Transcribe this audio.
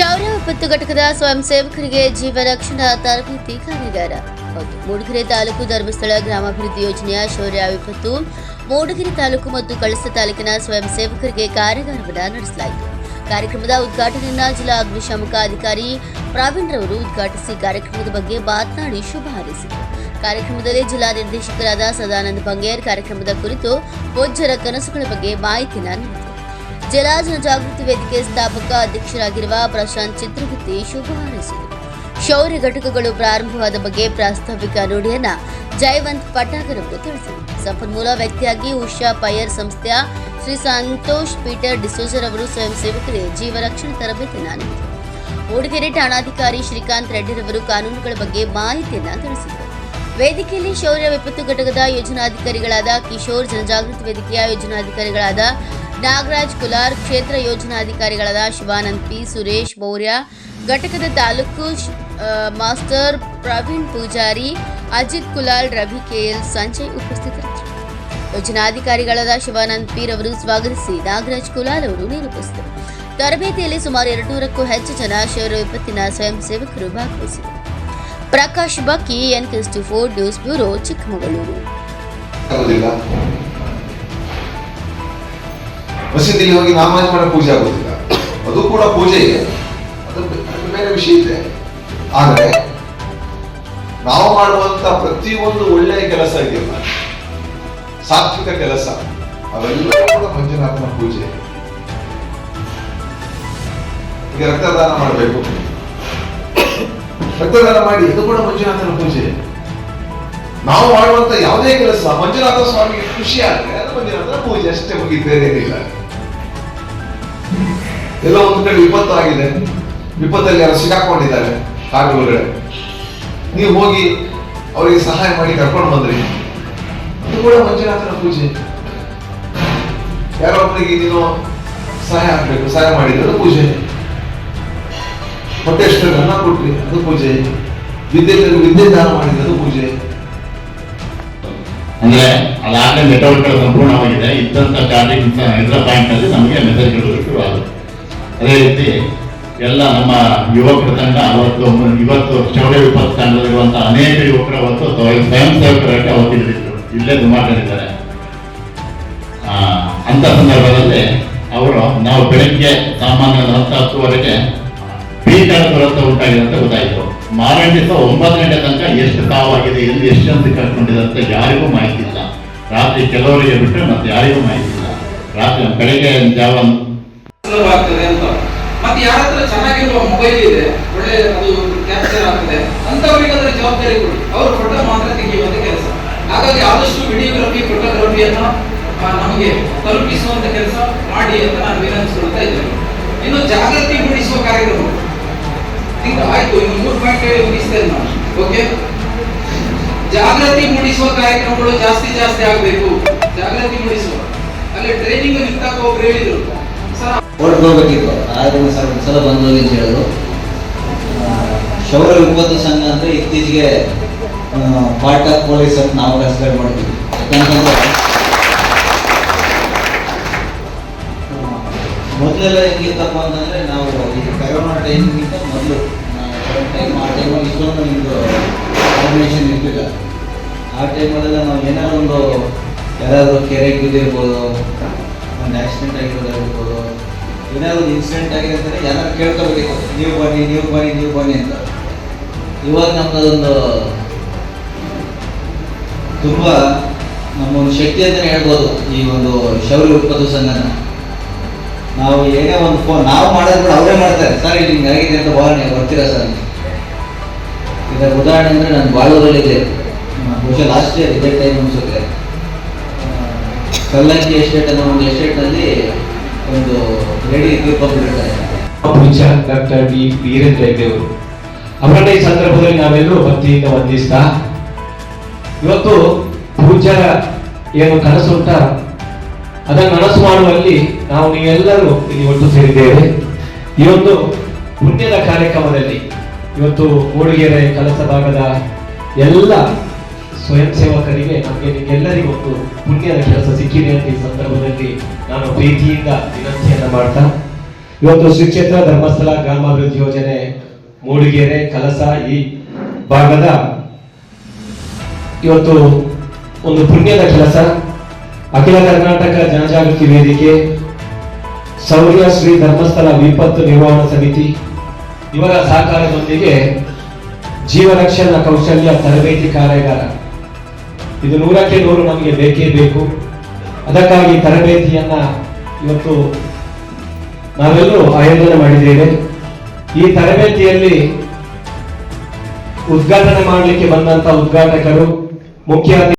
ಶೌರ್ಯ ವಿಪತ್ತು ಘಟಕದ ಸ್ವಯಂ ಸೇವಕರಿಗೆ ಜೀವ ರಕ್ಷಣಾ ತರಬೇತಿ ಕಾರ್ಯಾಗಾರ. ಮೂಡಿಗೆರೆ ತಾಲೂಕು ಧರ್ಮಸ್ಥಳ ಗ್ರಾಮಾಭಿವೃದ್ಧಿ ಯೋಜನೆಯ ಶೌರ್ಯ ವಿಪತ್ತು, ಮೂಡಿಗೆರೆ ತಾಲೂಕು ಮತ್ತು ಕಳಸ ತಾಲೂಕಿನ ಸ್ವಯಂ ಸೇವಕರಿಗೆ ಕಾರ್ಯಾಗಾರವನ್ನು ನಡೆಸಲಾಯಿತು. ಕಾರ್ಯಕ್ರಮದ ಉದ್ಘಾಟನೆಯನ್ನ ಜಿಲ್ಲಾ ಅಗ್ನಿಶಾಮಕ ಅಧಿಕಾರಿ ಪ್ರವೀಣ್ ರವರು ಉದ್ಘಾಟಿಸಿ ಕಾರ್ಯಕ್ರಮದ ಬಗ್ಗೆ ಮಾತನಾಡಿ ಶುಭ ಹಾರೈಸಿದರು. ಕಾರ್ಯಕ್ರಮದಲ್ಲಿ ಜಿಲ್ಲಾ ನಿರ್ದೇಶಕರಾದ ಸದಾನಂದ ಬಂಗೇರ್, ಕಾರ್ಯಕ್ರಮದ ಕುರಿತು ಪೂಜ್ಯರ ಕನಸುಗಳ ಬಗ್ಗೆ ಮಾಹಿತಿಯನ್ನು ನೀಡಿದರು. ಜಿಲ್ಲಾ ಜನಜಾಗೃತಿ ವೇದಿಕೆ ಸ್ಥಾಪಕ ಅಧ್ಯಕ್ಷರಾಗಿರುವ ಪ್ರಶಾಂತ್ ಚಿತ್ರಗುತ್ತಿ ಶುಭ ಹಾರೈಸಿದರು. ಶೌರ್ಯ ಘಟಕಗಳು ಪ್ರಾರಂಭವಾದ ಬಗ್ಗೆ ಪ್ರಾಸ್ತಾವಿಕ ನುಡಿಯನ್ನ ಜಯವಂತ್ ಪಟಾಕರ್ ಅವರು ತಿಳಿಸಿದರು. ಸಂಪನ್ಮೂಲ ವ್ಯಕ್ತಿಯಾಗಿ ಉಷಾ ಪೈಯರ್ ಸಂಸ್ಥೆಯ ಶ್ರೀ ಸಂತೋಷ್ ಪೀಟರ್ ಡಿಸೋಜರ್ ಅವರು ಸ್ವಯಂ ಸೇವಕರಿಗೆ ಜೀವ ರಕ್ಷಣೆ ತರಬೇತಿಯನ್ನು ನೀಡಿದರು. ಮೂಡಿಗೆರೆ ಠಾಣಾಧಿಕಾರಿ ಶ್ರೀಕಾಂತ್ ರೆಡ್ಡಿರವರು ಕಾನೂನುಗಳ ಬಗ್ಗೆ ಮಾಹಿತಿಯನ್ನು ತಿಳಿಸಿದರು. ವೇದಿಕೆಯಲ್ಲಿ ಶೌರ್ಯ ವಿಪತ್ತು ಘಟಕದ ಯೋಜನಾಧಿಕಾರಿಗಳಾದ ಕಿಶೋರ್ ಜನಜಾಗೃತಿ ವೇದಿಕೆಯ ಯೋಜನಾಧಿಕಾರಿಗಳಾದ ನಾಗರಾಜ್ ಕುಲಾರ್ ಕ್ಷೇತ್ರ ಯೋಜನಾಧಿಕಾರಿಗಳಾದ ಶಿವಾನಂದ್ ಪಿ, ಸುರೇಶ್ ಮೌರ್ಯ, ಘಟಕದ taluk master Praveen Poojari, Ajith Kulal, Ravi K L, Sanjay ಉಪಸ್ಥಿತರಿದ್ದರು. ಯೋಜನಾಧಿಕಾರಿಗಳಾದ ಶಿವಾನಂದ್ ಪೀರ್ ರವರು ಸ್ವಾಗತಿಸಿ ನಾಗರಾಜ್ ಕುಲಾಲ್ ಅವರು ನಿರೂಪಿಸಿದರು ತರಬೇತಿಯಲ್ಲಿ ಸುಮಾರು ಎರಡುನೂರಕ್ಕೂ ಹೆಚ್ಚು ಜನ ಶೌರ್ಯ ವಿಪತ್ತಿನ ಸ್ವಯಂ ಸೇವಕರು ಭಾಗವಹಿಸಿದರು. ಪ್ರಕಾಶ್ ಬಕ್ಕಿ ಎನ್ ಕ್ರಿಸ್ಟಿ ಫೋರ್ ನ್ಯೂಸ್ ಬ್ಯೂರೋ, ಚಿಕ್ಕಮಗಳೂರು. ಮಸೀದಿಲಿ ಹೋಗಿ ನಾಮಾಜ್ ಮಾಡೋ ಪೂಜೆ ಆಗೋದಿಲ್ಲ. ಅದು ಕೂಡ ಪೂಜೆ ಇದೆ. ಅದು ಬೇರೆ ವಿಷಯ ಇದೆ. ಆದರೆ, ನಾವು ಮಾಡುವಂತ ಪ್ರತಿಯೊಂದು ಒಳ್ಳೆಯ ಕೆಲಸ ಇದೆಯಲ್ಲ, ಸಾತ್ವಿಕ ಕೆಲಸ, ಅವೆಲ್ಲ ಕೂಡ ಮಂಜುನಾಥನ ಪೂಜೆ. ಈಗ ರಕ್ತದಾನ ಮಾಡಬೇಕು. ರಕ್ತದಾನ ಮಾಡಿ, ಅದು ಕೂಡ ಮಂಜುನಾಥನ ಪೂಜೆ. ನಾವು ಮಾಡುವಂತ ಯಾವುದೇ ಕೆಲಸ, ಮಂಜುನಾಥ ಸ್ವಾಮಿಗೆ ಖುಷಿ ಆದ್ರೆ ಅದು ಮಂಜುನಾಥನ ಪೂಜೆ, ಅಷ್ಟೇ ಮುಗಿ ಬೇರೆ ಏನಿಲ್ಲ. ಎಲ್ಲ ಒಂದು ಕಡೆ ವಿಪತ್ತು ಆಗಿದೆ. ವಿಪತ್ತಲ್ಲಿ ಯಾರು ಸಿಗಾಕೊಂಡಿದ್ದಾರೆ ಕಾರ್ಮಿಕರುಗಳೇ ನೀವು ಹೋಗಿ ಅವರಿಗೆ ಸಹಾಯ ಮಾಡಿ ಕರ್ಕೊಂಡು ಬಂದ್ರಿ. ಅದು ಕೂಡ ಮಂಜುನಾಥನ ಪೂಜೆ. ಯಾರೋ ಒಬ್ಬರಿಗೆ ನೀನು ಸಹಾಯ ಆಗ್ಬೇಕು, ಸಹಾಯ ಮಾಡಿದ್ರೆ ಪೂಜೆ. ಹೊಟ್ಟೆಷ್ಟು ಅನ್ನ ಕೊಟ್ರಿ, ಅದು ಪೂಜೆ. ವಿದ್ಯೆ ವಿದ್ಯೆ ದಾನ ಮಾಡಿದ್ರೆ ಅದು ಪೂಜೆ. ಅಂದ್ರೆ ಅದಾಗಲೇ ನೆಟ್ವರ್ಕ್ ಸಂಪೂರ್ಣವಾಗಿದೆ. ಇದ್ದಂತ ಚಾರ್ಜಿಂಗ್ ಇದರ ಪಾಯಿಂಟ್ ಅಲ್ಲಿ ನಮಗೆ ಅದೇ ರೀತಿ ಎಲ್ಲ ನಮ್ಮ ಯುವಕರ ತಂಡ ಅವತ್ತು ಇವತ್ತು ಚೌಡ ವಿಪತ್ತು ತಂಡದಲ್ಲಿರುವಂತಹ ಅನೇಕ ಯುವಕರು ಅವತ್ತು ಸ್ವಯಂ ಸೇವಕರಾಗಿ ಅವತ್ತು ಇಲ್ಲಿದ್ರು. ಇಲ್ಲೇ ಮಾತಾಡಿದ್ದಾರೆ ಅಂತ ಸಂದರ್ಭದಲ್ಲಿ ಅವರು ನಾವು ಬೆಳಗ್ಗೆ ಸಾಮಾನ್ಯ ಹತ್ತು ಹತ್ತುವರೆಗೆ ಭೀಕರ ದುರಂತ ಉಂಟಾಗಿದೆ ಅಂತ ಗೊತ್ತಾಯಿತು. ಮಾರನೇ ಒಂಬತ್ತು ಗಂಟೆ ತನಕ ಎಷ್ಟು ತಾವಾಗಿದೆ, ಎಲ್ಲಿ ಎಷ್ಟು ಅಂತ ಕಳ್ಕೊಂಡಿದೆ ಅಂತ ಯಾರಿಗೂ ಮಾಹಿತಿ ಇಲ್ಲ. ರಾತ್ರಿ ಕೆಲವರಿಗೆ ಬಿಟ್ಟರೆ ಮತ್ತೆ ಯಾರಿಗೂ ಮಾಹಿತಿ ಇಲ್ಲ. ರಾತ್ರಿ ಬೆಳಗ್ಗೆ ಜಾವ ಸುಲಭ ಆಗ್ತದೆ ಅಂತ. ಮತ್ತೆ ಯಾರ ಹತ್ರ ಚೆನ್ನಾಗಿರುವ ಮೊಬೈಲ್ ಇದೆ, ಒಳ್ಳೆ ಅದು ಕ್ಯಾಪ್ಚರ್ ಆಗ್ತದೆ, ಅಂತವರಿಗೆ ಅದರ ಜವಾಬ್ದಾರಿ ಕೊಡಿ. ಅವರು ಫೋಟೋ ಮಾತ್ರ ತೆಗೆಯುವಂತ ಕೆಲಸ. ಹಾಗಾಗಿ ಆದಷ್ಟು ವಿಡಿಯೋಗ್ರಫಿ, ಫೋಟೋಗ್ರಫಿಯನ್ನು ನಮಗೆ ತಲುಪಿಸುವಂತ ಕೆಲಸ ಮಾಡಿ ಅಂತ ನಾನು ವಿನಂತಿಸ್ಕೊಳ್ತಾ ಇದ್ದೇನೆ. ಇನ್ನು ಜಾಗೃತಿ ಮೂಡಿಸುವ ಕಾರ್ಯಕ್ರಮ. ಆಯ್ತು, ಇನ್ನು ಮೂರು ಪಾಯಿಂಟ್ ಮುಗಿಸ್ತೇನೆ ನಾನು. ಓಕೆ ಜಾಗೃತಿ ಮೂಡಿಸುವ ಕಾರ್ಯಕ್ರಮಗಳು ಜಾಸ್ತಿ ಜಾಸ್ತಿ ಆಗಬೇಕು. ಜಾಗೃತಿ ಮೂಡಿಸುವ. ಅಲ್ಲಿ ಟ್ರೈನಿಂಗ್ ನಿಂತಾಗ ಒಬ್ರು ಹೇಳಿದ್ರು. ಸರ್ ಹೋಗ್ಬೇಕಿತ್ತು. ಆದ್ರೆ ಸರ್ ಒಂದ್ಸಲ ಬಂದು ಹೋಗಿ ಅಂತ ಹೇಳಿದ್ರು. ಶೌರ್ಯ ವಿಪತ್ತು ಸಂಘ ಅಂದ್ರೆ ಇತ್ತೀಚೆಗೆ ಪಾರ್ಟ್ ಆಫ್ ಪೊಲೀಸ್ ಅಂತ ನಾವು ಕನ್ಸಿಡರ್ ಮಾಡ್ತೀವಿ ಯಾಕಂತಂದ್ರೆ ಮೊದಲೆಲ್ಲ ಹೆಂಗಿತ್ತಪ್ಪ ಅಂತಂದ್ರೆ ನಾವು ಈ ಕರೋನಾ ಟೈಮ್ಗಿಂತ ಮೊದಲು ಟೈಮ್ ಆ ಟೈಮಲ್ಲಿ ಇಷ್ಟೊಂದು ನಿಮ್ಮದು ಆರ್ಗನೈಸೇಷನ್ ಇರ್ತಿಲ್ಲ. ಆ ಟೈಮಲ್ಲೆಲ್ಲ ನಾವು ಏನಾದ್ರು ಒಂದು ಯಾರಾದರೂ ಕೆರೆ ಬಿದ್ದಿರ್ಬೋದು ಒಂದು ಆಕ್ಸಿಡೆಂಟ್ ಆಗಿರೋದಾಗಿರ್ಬೋದು ಏನಾದ್ರು ಒಂದು ಇನ್ಸಿಡೆಂಟ್ ಆಗಿದೆ ಯಾರು ಕೇಳ್ಕೊಬೇಕು ನೀವು ಬನ್ನಿ ನೀವು ಬನ್ನಿ ನೀವು ಬನ್ನಿ ಅಂತ. ಇವಾಗ ನಮ್ಮದೊಂದು ತುಂಬ ನಮ್ಮ ಒಂದು ಶಕ್ತಿ ಅಂತಲೇ ಹೇಳ್ಬೋದು ಈ ಒಂದು ಶೌರ್ಯ ಉತ್ಪತ್ತು ಸಂಘನ ನಾವು ಏನೇ ಒಂದು ಫೋನ್ ನಾವು ಮಾಡೋದು ಕೂಡ ಅವರೇ ಮಾಡ್ತಾರೆ. ಸರ್, ಇಲ್ಲಿ ಹಿಂಗೆ ಆಗಿದೆ ಅಂತ ಭಾವನೆ ಬರ್ತೀರಾ ಸರ್? ಇದರ ಉದಾಹರಣೆ ಅಂದರೆ ನಾನು ಬಾಳೂರಲ್ಲಿದ್ದೆ ಬಹುಶಃ ಲಾಸ್ಟ್ ಇಯರ್ ಇದೇ ಟೈಮ್ ಅನ್ಸುತ್ತೆ. ಕಲ್ಲಂಗಿ ಎಸ್ಟೇಟ್ ಅನ್ನೋ ಒಂದು ಎಸ್ಟೇಟ್ನಲ್ಲಿ ಒಂದು ತೀರ್ಕೊಂಡಿರ್ತಾರೆ ಪೂಜ್ಯ ಡಾಕ್ಟರ್ ಡಿ ವೀರೇಂದ್ರ ಹೆಗ್ಡೆಯವರು. ಅವರನ್ನ ಈ ಸಂದರ್ಭದಲ್ಲಿ ನಾವೆಲ್ಲರೂ ಭಕ್ತಿಯಿಂದ ವಂದಿಸ್ತಾ, ಇವತ್ತು ಪೂಜ್ಯರ ಏನು ಕನಸು ಉಂಟ? ಅದನ್ನು ನನಸು ಮಾಡುವಲ್ಲಿ ನಾವು ನೀವೆಲ್ಲರೂ ಇಲ್ಲಿ ಒಟ್ಟು ಸೇರಿದ್ದೇವೆ. ಈ ಒಂದು ಪುಣ್ಯದ ಕಾರ್ಯಕ್ರಮದಲ್ಲಿ ಇವತ್ತು ಮೂಡಿಗೆರೆ ಕಲಸ ಭಾಗದ ಎಲ್ಲ ಸ್ವಯಂ ಸೇವಕರಿಗೆ ನಮಗೆ ನಿಮಗೆಲ್ಲರಿಗೂ ಒಂದು ಪುಣ್ಯದ ಕೆಲಸ ಸಿಕ್ಕಿದೆ ಅಂತ ಈ ಸಂದರ್ಭದಲ್ಲಿ ನಾನು ಪ್ರೀತಿಯಿಂದ ವಿನಂತಿಯನ್ನು ಮಾಡ್ತಾ, ಇವತ್ತು ಶ್ರೀ ಕ್ಷೇತ್ರ ಧರ್ಮಸ್ಥಳ ಗ್ರಾಮಾಭಿವೃದ್ಧಿ ಯೋಜನೆ ಮೂಡಿಗೆರೆ ಕಲಸ ಈ ಭಾಗದ ಇವತ್ತು ಒಂದು ಪುಣ್ಯದ ಕೆಲಸ. ಅಖಿಲ ಕರ್ನಾಟಕ ಜನಜಾಗೃತಿ ವೇದಿಕೆ ಸೌರ್ಯ ಶ್ರೀ ಧರ್ಮಸ್ಥಳ ವಿಪತ್ತು ನಿರ್ವಹಣಾ ಸಮಿತಿ, ಇವರ ಸಹಕಾರದೊಂದಿಗೆ ಜೀವರಕ್ಷಣಾ ಕೌಶಲ್ಯ ತರಬೇತಿ ಕಾರ್ಯಾಗಾರ. ಇದು ನೂರಕ್ಕೆ ನೂರು ನಮಗೆ ಬೇಕೇ ಬೇಕು. ಅದಕ್ಕಾಗಿ ತರಬೇತಿಯನ್ನ ಇವತ್ತು ನಾವೆಲ್ಲರೂ ಆಯೋಜನೆ ಮಾಡಿದ್ದೇವೆ. ಈ ತರಬೇತಿಯಲ್ಲಿ ಉದ್ಘಾಟನೆ ಮಾಡಲಿಕ್ಕೆ ಬಂದಂತ ಉದ್ಘಾಟಕರು ಮುಖ್ಯ